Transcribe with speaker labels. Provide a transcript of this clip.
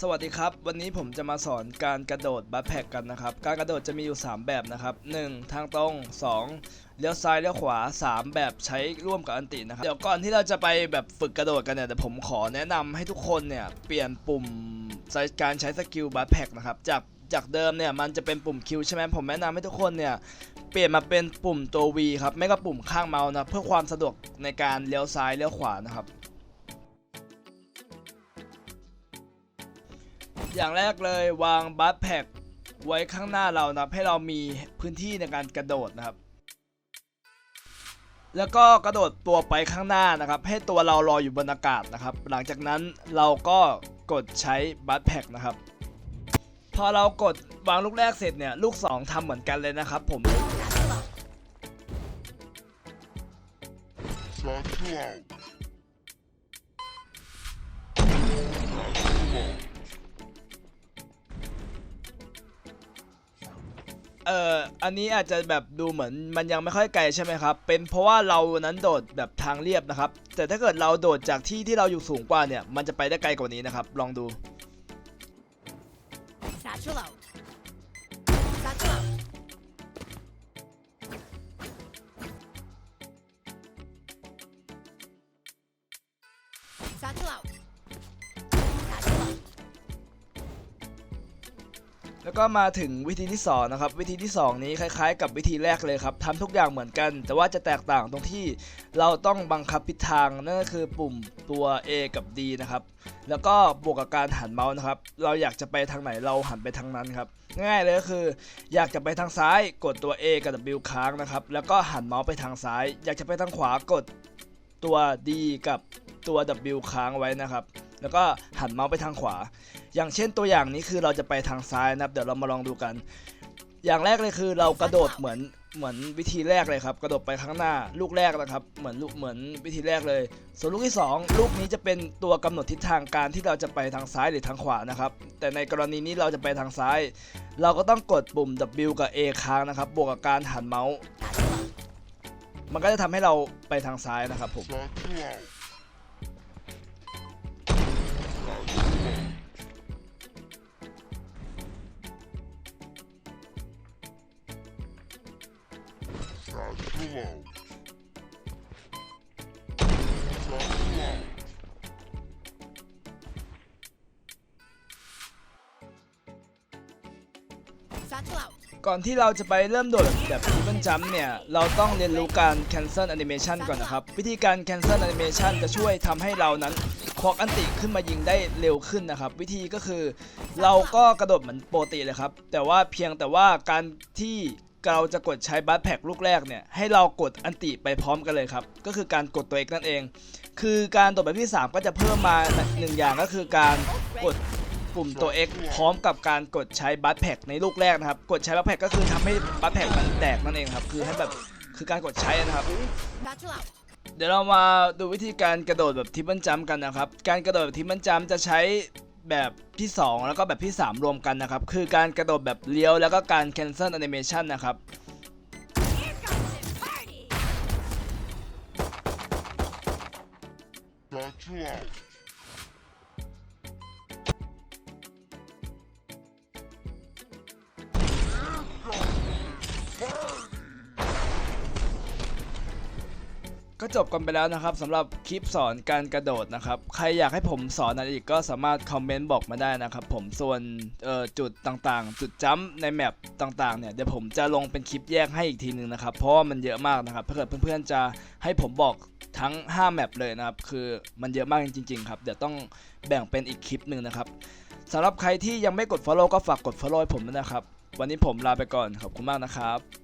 Speaker 1: สวัสดีครับ วันนี้ผมจะมาสอนการกระโดดบัฟแพ็กกันนะครับ การกระโดดจะมีอยู่ 3 แบบนะครับ 1. ทางตรง 2. เลี้ยวซ้ายเลี้ยวขวา 3 แบบใช้ร่วมกับอันตินะครับ เดี๋ยวก่อนที่เราจะไปแบบฝึกกระโดดกันเนี่ยเดี๋ยวผมขอแนะนำให้ทุกคนเนี่ยเปลี่ยนปุ่มการใช้สกิลบัฟแพ็กนะครับจากจากเดิมเนี่ยมันจะเป็นปุ่มคิวใช่ไหมผมแนะนำให้ทุกคนเนี่ยเปลี่ยนมาเป็นปุ่มตัว V ครับไม่ก็ปุ่มข้างเมาส์นะเพื่อความสะดวกในการเลี้ยวซ้ายเลี้ยวขวานะครับ อย่างแรกเลยวางบัฟแพ็กไว้ข้างหน้าเรานะให้เรามีพื้นที่ในการกระโดดนะครับ แล้วก็กระโดดตัวไปข้างหน้านะครับ ให้ตัวเราลอยอยู่บนอากาศนะครับ หลังจากนั้นเราก็กดใช้บัฟแพ็กนะครับ พอเรากดวางลูกแรกเสร็จเนี่ยลูก 2ทำเหมือนกันเลยนะครับ ผม เอ่ออันนี้อาจจะแบบดูเหมือนมันยังไม่ค่อยไกลใช่ไหมครับ เป็นเพราะว่าเรานั้นโดดแบบทางเรียบนะครับ แต่ถ้าเกิดเราโดดจากที่ที่เราอยู่สูงกว่าเนี่ย มันจะไปได้ไกลกว่านี้นะครับ ลองดู
Speaker 2: Satchel out. Satchel out. Satchel out. Satchel
Speaker 1: แล้วก็มาถึงวิธีที่สองนะครับวิธีที่สองนี้คล้ายๆ กับวิธีแรกเลยครับทำทุกอย่างเหมือนกัน แต่ว่าจะแตกต่างตรงที่เราต้องบังคับทิศทางนั่นก็คือปุ่มตัว A กับ D นะครับแล้วก็บวกกับการหันเมาส์นะครับ เราอยากจะไปทางไหนเราหันไปทางนั้นครับง่ายเลยก็คืออยากจะไปทางซ้ายกดตัว A กับ W ค้างนะครับแล้วก็หันเมาส์ไปทางซ้าย อยากจะไปทางขวากดตัว D กับตัว W ค้างไว้นะครับแล้วก็หันเมาส์ไปทางขวา อย่างเช่นตัวอย่างนี้คือเราจะไปทางซ้ายนะครับ เดี๋ยวเรามาลองดูกัน อย่างแรกเลยคือเรากระโดดเหมือนเหมือนวิธีแรกเลยครับกระโดดไปข้างหน้าลูกแรกนะครับ เหมือนลูกเหมือนวิธีแรกเลย ส่วนลูกที่สองลูกนี้จะเป็นตัวกำหนดทิศทางการที่เราจะไปทางซ้ายหรือทางขวานะครับ แต่ในกรณีนี้เราจะไปทางซ้าย เราก็ต้องกดปุ่ม W กับ A ค้างนะครับ บวกกับการหันเมาส์ มันก็จะทำให้เราไปทางซ้ายนะครับผม
Speaker 3: Satchel out. Satchel out. Satchel out.
Speaker 2: Satchel out.
Speaker 1: ก่อนที่เราจะไปเริ่มโดดแบบทีมันจัมเนี่ย เราต้องเรียนรู้การ cancel animation ก่อนนะครับ วิธีการ cancel animation จะช่วยทำให้เรานั้นควักอันติขึ้นมายิงได้เร็วขึ้นนะครับ วิธีก็คือเราก็กระโดดเหมือนปกติเลยครับ แต่ว่าเพียงแต่ว่าการที่ เราจะกดใช้บัตแพ็กลูกแรกเนี่ยให้เรากดอันติไปพร้อมกันเลยครับ ก็คือการกดตัวเอกนั่นเอง คือการโดดแบบที่ 3 ก็จะเพิ่มมาหนึ่งอย่างก็คือการกดปุ่มตัว X พร้อมกับการกดใช้บัตแพ็กในลูกแรกนะครับ กดใช้บัตแพ็กก็คือทำให้บัตแพ็กมันแตกนั่นเองครับ คือให้แบบคือการกดใช้นะครับเดี๋ยวเรามาดูวิธีการกระโดดแบบทิปเปิลจัมกันนะครับ การกระโดดแบบทิปเปิลจัมจะใช้ แบบที่ 2 แล้วก็แบบที่ 3 รวมกันนะครับ คือการกระโดดแบบเลี้ยวแล้วก็การ cancel animation นะครับ
Speaker 2: Here comes the party.
Speaker 3: Satchel out.
Speaker 1: ก็จบกันไปแล้วนะครับสำหรับคลิปสอนการกระโดดนะครับ ใครอยากให้ผมสอนอะไรอีกก็สามารถคอมเมนต์บอกมาได้นะครับผมส่วนจุดต่างๆ จุดจัมในแมปต่างๆเนี่ยเดี๋ยวผมจะลงเป็นคลิปแยกให้อีกทีหนึ่งนะครับเพราะว่ามันเยอะมากนะครับถ้าเกิดเพื่อนๆจะให้ผมบอกทั้ง 5 แมปเลยนะครับ คือมันเยอะมากจริง ๆ ครับ เดี๋ยวต้องแบ่งเป็นอีกคลิปหนึ่งนะครับสำหรับใครที่ยังไม่กด follow ก็ฝากกด follow ผมด้วยนะครับ วันนี้ผมลาไปก่อน ขอบคุณมากนะครับ